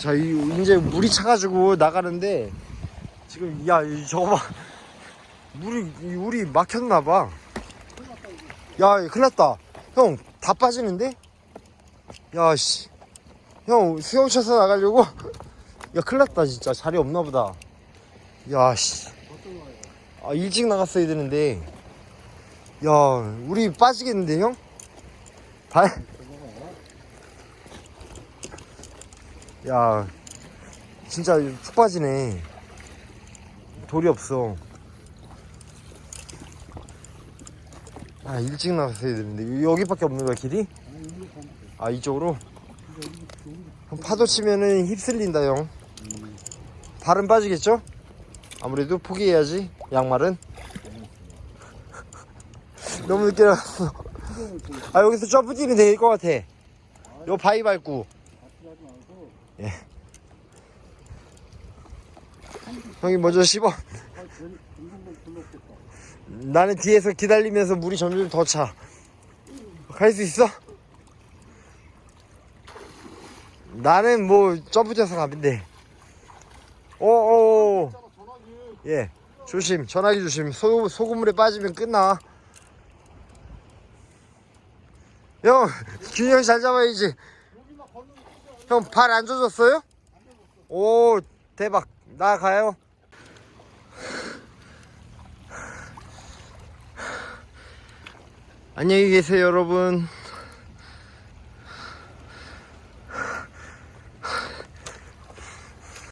자, 이, 이제 물이 차가지고 나가는데, 지금, 야, 이 저거 봐. 물이, 이 물이 막혔나봐. 야, 큰일 났다. 형, 다 빠지는데? 야, 씨. 형, 수영 쳐서 나가려고? 야, 큰일 났다, 진짜. 자리 없나 보다. 야, 씨. 아, 일찍 나갔어야 되는데. 야, 우리 빠지겠는데, 형? 발? 야, 진짜 푹 빠지네. 돌이 없어. 아, 일찍 나갔어야 되는데. 여기밖에 없는 거야, 길이? 아, 이쪽으로? 파도 치면은 휩쓸린다, 형. 발은 빠지겠죠? 아무래도 포기해야지, 양말은. 너무 늦게 나갔어. 아, 여기서 점프 뛰면 될 것 같아. 요 바위 밟고. 예. 형이 먼저 씹어. 나는 뒤에서 기다리면서 물이 점점 더 차. 갈 수 있어? 나는 뭐 점프 뛰어서 가면 돼. 오오. 예. 조심. 전화기 조심. 소, 소금물에 빠지면 끝나. 형, 균형 잘 잡아야지. 형, 발 안 젖었어요? 오, 대박. 나 가요. 안녕히 계세요, 여러분.